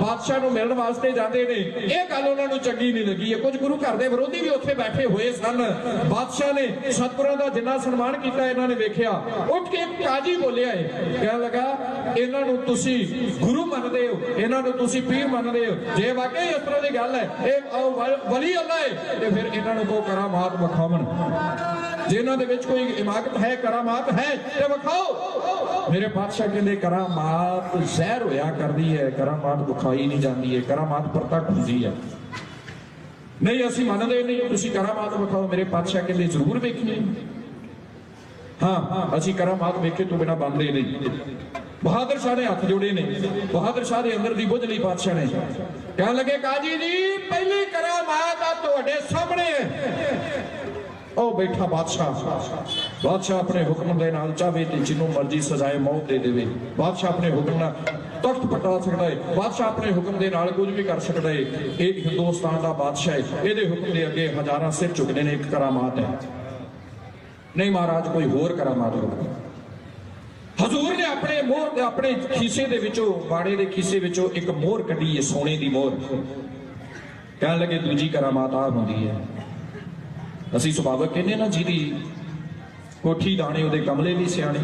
ਬਾਦਸ਼ਾਹ ਨੂੰ ਮਿਲਣ ਵਾਸਤੇ ਜਾਂਦੇ ਨੇ। ਇਹ ਗੱਲ ਉਹਨਾਂ ਨੂੰ ਚੰਗੀ ਨਹੀਂ ਲੱਗੀ। ਹੈ ਕੁਝ ਗੁਰੂ ਘਰ ਦੇ ਵਿਰੋਧੀ ਵੀ ਉੱਥੇ ਬੈਠੇ ਹੋਏ ਸਨ। ਬਾਦਸ਼ਾਹ ਨੇ ਸਤਿਗੁਰਾਂ ਦਾ ਜਿੰਨਾ ਸਨਮਾਨ ਕੀਤਾ, ਇਹਨਾਂ ਨੇ ਵੇਖਿਆ। ਉੱਠ ਕੇ ਇੱਕ ਕਾਜੀ ਬੋਲਿਆ ਏ। ਕਹਿਣ ਲੱਗਾ, ਇਹਨਾਂ ਨੂੰ ਤੁਸੀਂ ਗੁਰੂ ਮੰਨਦੇ ਹੋ। ਇਹਨਾਂ ਨੂੰ ਤੁਸੀਂ ਪੀਰ ਮੰਨਦੇ ਹੋ। ਜੇ ਵਾਕਈ ਇਸ ਤਰ੍ਹਾਂ ਦੀ ਗੱਲ ਹੈ, ਇਹ ਵਲੀ ਅੱਲਾ ਹੈ ਤੇ ਫਿਰ ਇਹਨਾਂ ਨੂੰ ਕੋ ਕਰਾਮਾਤ ਵਿਖਾਵਣ। ਜੇ ਇਹਨਾਂ ਦੇ ਵਿੱਚ ਕੋਈ ਇਮਾਕਤ ਹੈ, ਕਰਾਮਾਤ ਹੈ, ਤੇ ਵਿਖਾਓ। ਮੇਰੇ ਪਾਤਸ਼ਾਹ ਕਹਿੰਦੇ, ਕਰਾਮਾਤ ਜ਼ਹਿਰ ਹੋਇਆ ਕਰਦੀ ਹੈ, ਕਰਾਮਾਤ ਵਿਖਾਈ ਨਹੀਂ ਜਾਂਦੀ ਹੈ, ਕਰਾਮਾਤ ਪ੍ਰਤੱਖ ਹੁੰਦੀ ਹੈ। ਨਹੀਂ, ਅਸੀਂ ਮੰਨਦੇ ਨਹੀਂ, ਤੁਸੀਂ ਕਰਾਮਾਤ ਵਿਖਾਓ। ਮੇਰੇ ਪਾਤਸ਼ਾਹ ਕਹਿੰਦੇ, ਜ਼ਰੂਰ ਵੇਖਣੀ ਹਾਂ ਅਸੀਂ ਕਰਾਮਾਤ ਵੇਖੇ ਤੋਂ ਬਿਨਾ ਬੰਦੇ ਨਹੀਂ। ਬਹਾਦਰ ਸ਼ਾਹ ਨੇ ਹੱਥ ਜੋੜੇ ਨੇ। ਬਹਾਦਰ ਸ਼ਾਹ ਦੇ ਅੰਦਰ ਦੀ ਬੁੱਝ ਲਈ ਪਾਤਸ਼ਾਹ ਨੇ। ਕਹਿਣ ਲੱਗੇ, ਕਾਜੀ ਜੀ, ਪਹਿਲੀ ਕਰਾਮਾਤ ਆ ਤੁਹਾਡੇ ਸਾਹਮਣੇ ਹੈ। ਉਹ ਬੈਠਾ ਬਾਦਸ਼ਾਹ। ਬਾਦਸ਼ਾਹ ਆਪਣੇ ਹੁਕਮ ਦੇ ਨਾਲ ਚਾਹੇ ਤੇ ਜਿਹਨੂੰ ਮਰਜ਼ੀ ਸਜ਼ਾਏ ਮੌਤ ਦੇ ਦੇਵੇ। ਬਾਦਸ਼ਾਹ ਆਪਣੇ ਹੁਕਮ ਨਾਲ ਤਖਤ ਪਟਾ ਸਕਦਾ ਹੈ ਬਾਦਸ਼ਾਹ ਆਪਣੇ ਹੁਕਮ ਦੇ ਨਾਲ ਕੁਝ ਵੀ ਕਰ ਸਕਦਾ ਹੈ ਇਹ ਹਿੰਦੁਸਤਾਨ ਦਾ ਬਾਦਸ਼ਾਹ ਹੈ ਇਹਦੇ ਹੁਕਮ ਦੇ ਅੱਗੇ ਹਜ਼ਾਰਾਂ ਸਿਰ ਝੁਕਦੇ ਨੇ ਇੱਕ ਕਰਾਮਾਤ ਹੈ। ਨਹੀਂ ਮਹਾਰਾਜ, ਕੋਈ ਹੋਰ ਕਰਾਮਾਤ ਹੋਵੇ। ਹਜ਼ੂਰ ਨੇ ਆਪਣੇ ਮੋਹਰ ਦੇ ਆਪਣੇ ਖੀਸੇ ਦੇ ਵਿੱਚੋਂ ਬਾੜੇ ਦੇ ਖੀਸੇ ਵਿੱਚੋਂ ਇੱਕ ਮੋਹਰ ਕੱਢੀ ਹੈ ਸੋਨੇ ਦੀ ਮੋਹਰ। ਕਹਿਣ ਲੱਗੇ, ਦੂਜੀ ਕਰਾਮਾਤ ਆ ਹੁੰਦੀ ਹੈ। ਅਸੀਂ ਸੁਭਾਵਕ ਕਹਿੰਦੇ ਨਾ, ਜਿਹਦੀ ਕੋਠੀ ਦਾਣੇ, ਉਹਦੇ ਕਮਲੇ ਵੀ ਸਿਆਣੇ।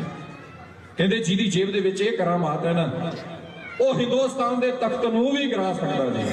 ਕਹਿੰਦੇ ਜਿਹਦੀ ਜੇਬ ਦੇ ਵਿੱਚ ਇਹ ਕਰਾਮਾਤ ਹੈ ਨਾ, ਉਹ ਹਿੰਦੁਸਤਾਨ ਦੇ ਤਖਤ ਨੂੰ ਵੀ ਗਿਰਾ ਸਕਦਾ ਜੀ।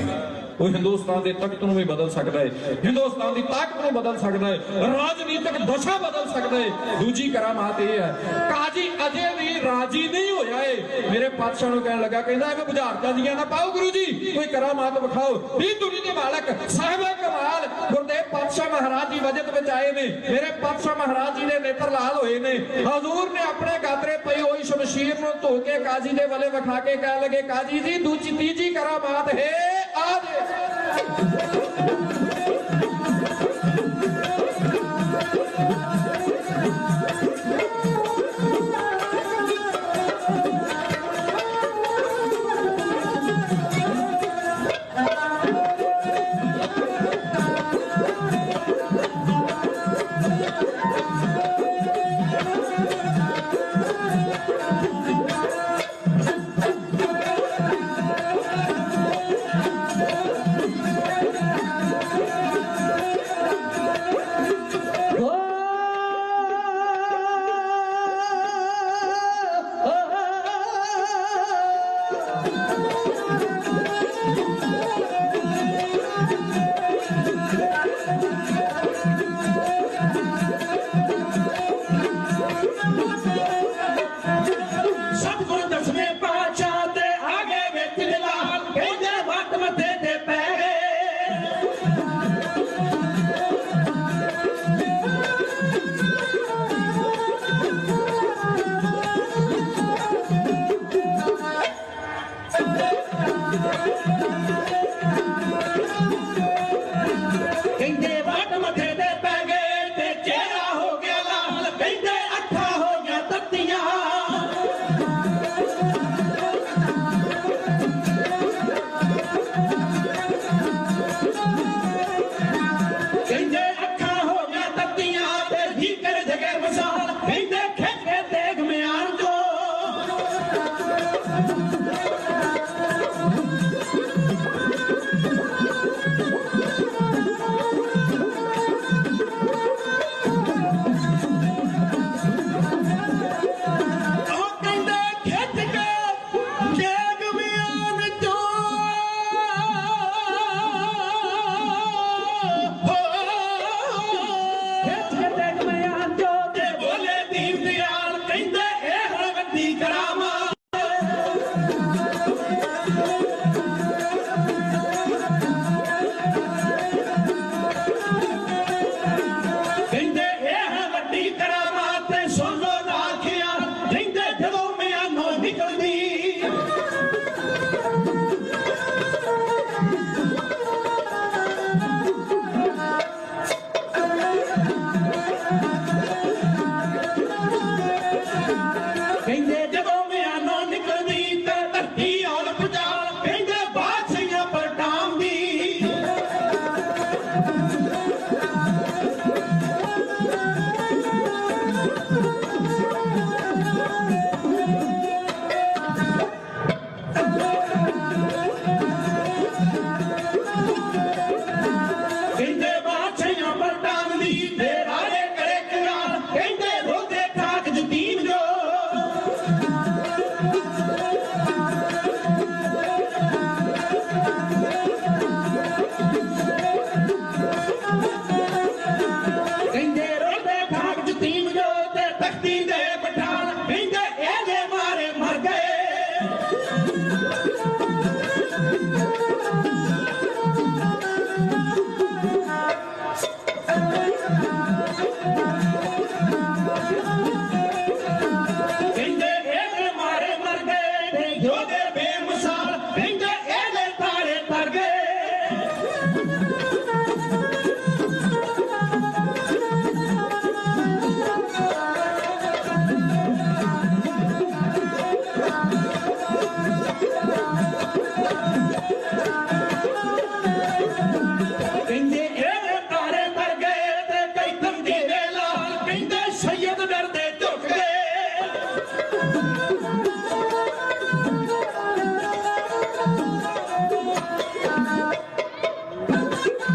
ਉਹ ਹਿੰਦੁਸਤਾਨ ਦੇ ਤਖਤ ਨੂੰ ਵੀ ਬਦਲ ਸਕਦਾ ਹੈ। ਹਿੰਦੁਸਤਾਨ ਦੀ ਤਾਕਤ ਨੂੰ ਬਦਲ ਸਕਦਾ ਹੈ। ਰਾਜਨੀਤਿਕ ਦਸ਼ਾ ਬਦਲ ਸਕਦਾ ਹੈ। ਦੂਜੀ ਕਰਾਮਾਤ ਇਹ ਹੈ, ਕਾਜੀ ਅਜੇ ਵੀ ਰਾਜੀ ਨਹੀਂ ਹੋਇਆ ਏ। ਮੇਰੇ ਪਾਤਸ਼ਾਹ ਨੂੰ ਕਹਿਣ ਲੱਗਾ, ਕਹਿੰਦਾ ਇਹ ਬੁਝਾਰਤਾਂ ਦੀਆਂ ਨਾ ਪਾਓ ਗੁਰੂ ਜੀ। ਕੋਈ ਕਰਾਮਾਤ ਵਿਖਾਓ। ਵੀ ਦੁਨੀ ਦੇ ਮਾਲਕ, ਸਾਹਿਬ ਕਮਾਲ, ਗੁਰਦੇਵ ਪਾਤਸ਼ਾਹ ਮਹਾਰਾਜ ਜੀ ਵਜਦ ਵਿੱਚ ਆਏ ਨੇ। ਮੇਰੇ ਪਾਤਸ਼ਾਹ ਮਹਾਰਾਜ ਜੀ ਦੇ ਨੇਤਰ ਲਾਲ ਹੋਏ ਨੇ। ਹਜ਼ੂਰ ਨੇ ਆਪਣੇ ਗਾਤਰੇ ਪਈ ਹੋਈ ਸ਼ਮਸ਼ੀਰ ਨੂੰ ਧੋ ਕੇ ਕਾਜੀ ਦੇ ਵਲੇ ਵਿਖਾ ਕੇ ਕਹਿ ਲੱਗੇ, ਕਾਜੀ ਜੀ, ਦੂਜੀ, ਤੀਜੀ ਕਰਾਮਾਤ ਹੈ।